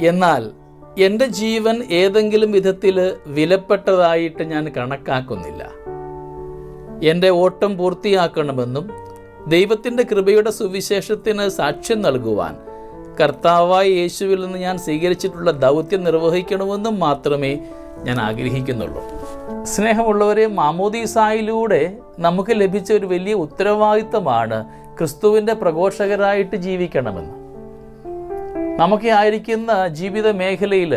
എന്നാൽ എന്റെ ജീവൻ ഏതെങ്കിലും വിധത്തിൽ വിലപ്പെട്ടതായിട്ട് ഞാൻ കണക്കാക്കുന്നില്ല. എന്റെ ഓട്ടം പൂർത്തിയാക്കണമെന്നും ദൈവത്തിന്റെ കൃപയുടെ സുവിശേഷത്തിന് സാക്ഷ്യം നൽകുവാൻ കർത്താവായ യേശുവിൽ നിന്ന് ഞാൻ സ്വീകരിച്ചിട്ടുള്ള ദൗത്യം നിർവഹിക്കണമെന്നും മാത്രമേ ഞാൻ ആഗ്രഹിക്കുന്നുള്ളൂ. സ്നേഹമുള്ളവരെ മാമോദീസായിലൂടെ നമുക്ക് ലഭിച്ച ഒരു വലിയ ഉത്തരവാദിത്തമാണ് ക്രിസ്തുവിന്റെ പ്രഘോഷകരായിട്ട് ജീവിക്കണമെന്ന്. നമുക്ക് ആയിരിക്കുന്ന ജീവിത മേഖലയിൽ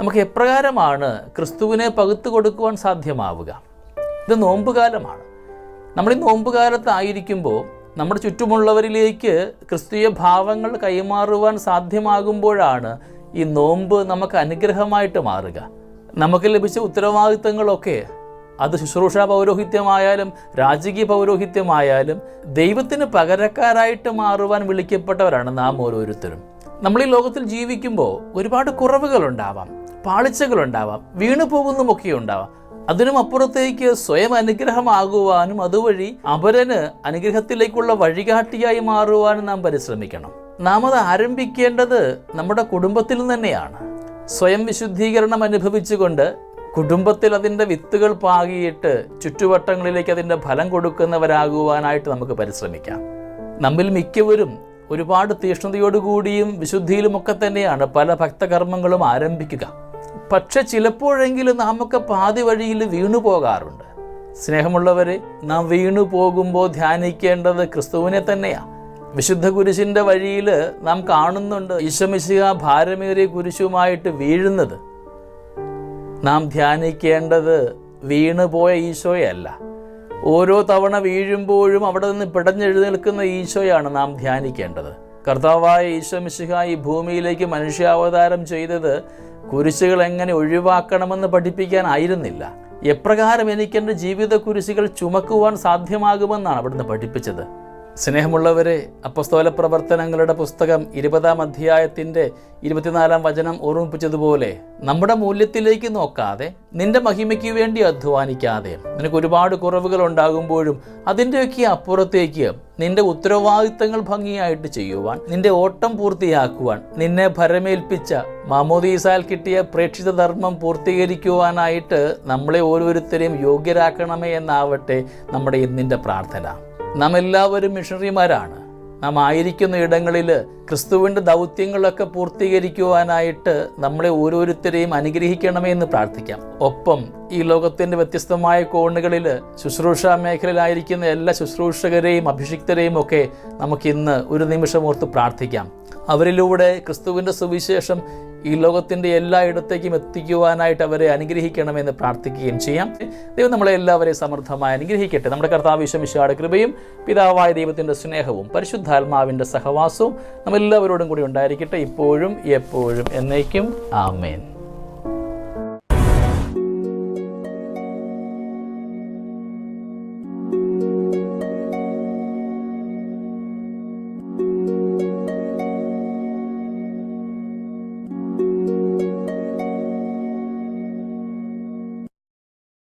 നമുക്ക് എപ്രകാരമാണ് ക്രിസ്തുവിനെ പകുത്തു കൊടുക്കുവാൻ സാധ്യമാവുക? ഇത് നോമ്പുകാലമാണ്. നമ്മൾ ഈ നോമ്പുകാലത്തായിരിക്കുമ്പോൾ നമ്മുടെ ചുറ്റുമുള്ളവരിലേക്ക് ക്രിസ്തീയ ഭാവങ്ങൾ കൈമാറുവാൻ സാധ്യമാകുമ്പോഴാണ് ഈ നോമ്പ് നമുക്ക് അനുഗ്രഹമായിട്ട് മാറുക. നമുക്ക് ലഭിച്ച ഉത്തരവാദിത്തങ്ങളൊക്കെ അത് ശുശ്രൂഷ പൗരോഹിത്യമായാലും രാജകീയ പൗരോഹിത്യമായാലും ദൈവത്തിന് പകരക്കാരായിട്ട് മാറുവാൻ വിളിക്കപ്പെട്ടവരാണ് നാം ഓരോരുത്തരും. നമ്മൾ ഈ ലോകത്തിൽ ജീവിക്കുമ്പോൾ ഒരുപാട് കുറവുകളുണ്ടാവാം പാളിച്ചകളുണ്ടാവാം വീണു പോകുന്നതുമൊക്കെ ഉണ്ടാവാം അതിനും അപ്പുറത്തേക്ക് സ്വയം അനുഗ്രഹമാകുവാനും അതുവഴി അപരന് അനുഗ്രഹത്തിലേക്കുള്ള വഴികാട്ടിയായി മാറുവാനും നാം പരിശ്രമിക്കണം. നാം അത് ആരംഭിക്കേണ്ടത് നമ്മുടെ കുടുംബത്തിൽ തന്നെയാണ്. സ്വയം വിശുദ്ധീകരണം അനുഭവിച്ചുകൊണ്ട് കുടുംബത്തിൽ അതിന്റെ വിത്തുകൾ പാകിയിട്ട് ചുറ്റുവട്ടങ്ങളിലേക്ക് അതിന്റെ ഫലം കൊടുക്കുന്നവരാകുവാനായിട്ട് നമുക്ക് പരിശ്രമിക്കാം. നമ്മിൽ മിക്കവരും ഒരുപാട് തീഷ്ണതയോടുകൂടിയും വിശുദ്ധിയിലുമൊക്കെ തന്നെയാണ് പല ഭക്തകർമ്മങ്ങളും ആരംഭിക്കുക. പക്ഷെ ചിലപ്പോഴെങ്കിലും നാമൊക്കെ പാതി വഴിയിൽ വീണു പോകാറുണ്ട്. സ്നേഹമുള്ളവരെ നാം വീണു പോകുമ്പോൾ ധ്യാനിക്കേണ്ടത് ക്രിസ്തുവിനെ തന്നെയാണ് വിശുദ്ധ കുരിശിന്റെ വഴിയിൽ നാം കാണുന്നുണ്ട് ഈശമിശിക ഭാരമേറിയ കുരിശുമായിട്ട് വീഴുന്നത്. നാം ധ്യാനിക്കേണ്ടത് വീണുപോയ ഈശോയല്ല ഓരോ തവണ വീഴുമ്പോഴും അവിടെ നിന്ന് പിടഞ്ഞെഴുന്നേൽക്കുന്ന ഈശോയാണ് നാം ധ്യാനിക്കേണ്ടത്. കർത്താവായ ഈശോ മിശിഹ ഈ ഭൂമിയിലേക്ക് മനുഷ്യാവതാരം ചെയ്തത് കുരിശുകൾ എങ്ങനെ ഒഴിവാക്കണമെന്ന് പഠിപ്പിക്കാനായിരുന്നില്ല എപ്രകാരം എനിക്കെന്റെ ജീവിത കുരിശുകൾ ചുമക്കുവാൻ സാധ്യമാകുമെന്നാണ് അവിടുന്ന് പഠിപ്പിച്ചത്. സ്നേഹമുള്ളവരെ അപ്പസ്തോല പ്രവർത്തനങ്ങളുടെ പുസ്തകം ഇരുപതാം അധ്യായത്തിന്റെ ഇരുപത്തിനാലാം വചനം ഓർമ്മിപ്പിച്ചതുപോലെ നമ്മുടെ മൂല്യത്തിലേക്ക് നോക്കാതെ നിന്റെ മഹിമയ്ക്ക് വേണ്ടി അധ്വാനിക്കാതെ നിനക്ക് ഒരുപാട് കുറവുകൾ ഉണ്ടാകുമ്പോഴും അതിന്റെയൊക്കെ അപ്പുറത്തേക്ക് നിന്റെ ഉത്തരവാദിത്തങ്ങൾ ഭംഗിയായിട്ട് ചെയ്യുവാൻ നിന്റെ ഓട്ടം പൂർത്തിയാക്കുവാൻ നിന്നെ ഭരമേൽപ്പിച്ച മാമോദീസാൽ കിട്ടിയ പ്രേക്ഷിത ധർമ്മം പൂർത്തീകരിക്കുവാനായിട്ട് നമ്മളെ ഓരോരുത്തരെയും യോഗ്യരാക്കണമേ എന്നാവട്ടെ നമ്മുടെ ഇന്നിന്റെ പ്രാർത്ഥന. നാം എല്ലാവരും മിഷണറിമാരാണ്. നാം ആയിരിക്കുന്ന ഇടങ്ങളിൽ ക്രിസ്തുവിന്റെ ദൗത്യങ്ങളൊക്കെ പൂർത്തീകരിക്കുവാനായിട്ട് നമ്മളെ ഓരോരുത്തരെയും അനുഗ്രഹിക്കണമേ എന്ന് പ്രാർത്ഥിക്കാം. ഒപ്പം ഈ ലോകത്തിന്റെ വ്യത്യസ്തമായ കോണുകളിൽ ശുശ്രൂഷ മേഖലയിലായിരിക്കുന്ന എല്ലാ ശുശ്രൂഷകരെയും അഭിഷിക്തരെയും ഒക്കെ നമുക്കിന്ന് ഒരു നിമിഷം ഓർത്ത് പ്രാർത്ഥിക്കാം. അവരിലൂടെ ക്രിസ്തുവിന്റെ സുവിശേഷം ഈ ലോകത്തിന്റെ എല്ലായിടത്തേക്കും എത്തിക്കുവാനായിട്ട് അവരെ അനുഗ്രഹിക്കണമെന്ന് പ്രാർത്ഥിക്കുകയും ചെയ്യാം. ദൈവം നമ്മളെ എല്ലാവരെയും സമൃദ്ധമായി അനുഗ്രഹിക്കട്ടെ. നമ്മുടെ കർത്താവ് വിഷമിഷാട് കൃപയും പിതാവായ ദൈവത്തിന്റെ സ്നേഹവും പരിശുദ്ധാത്മാവിന്റെ സഹവാസവും നമ്മളെല്ലാവരോടും കൂടി ഉണ്ടായിരിക്കട്ടെ. ഇപ്പോഴും എപ്പോഴും എന്നേക്കും. ആമേൻ.